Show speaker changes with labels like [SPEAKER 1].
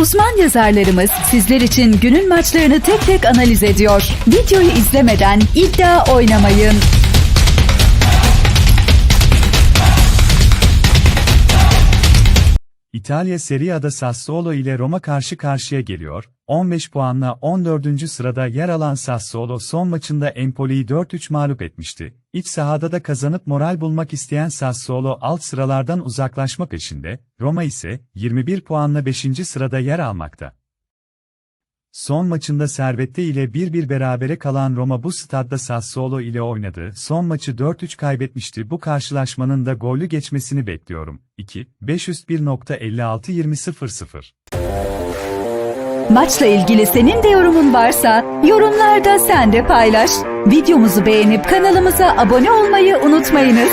[SPEAKER 1] Uzman yazarlarımız sizler için günün maçlarını tek tek analiz ediyor. Videoyu izlemeden iddia oynamayın.
[SPEAKER 2] İtalya Serie A'da Sassuolo ile Roma karşı karşıya geliyor. 15 puanla 14. sırada yer alan Sassuolo son maçında Empoli'yi 4-3 mağlup etmişti. İç sahada da kazanıp moral bulmak isteyen Sassuolo alt sıralardan uzaklaşma peşinde, Roma ise 21 puanla 5. sırada yer almakta. Son maçında Servette ile 1-1 berabere kalan Roma bu stadda Sassuolo ile oynadı. Son maçı 4-3 kaybetmişti. Bu karşılaşmanın da gollü geçmesini bekliyorum. 2, 5 üst 1.56 20 0
[SPEAKER 1] Maçla ilgili senin de yorumun varsa yorumlarda sen de paylaş. Videomuzu beğenip kanalımıza abone olmayı unutmayınız.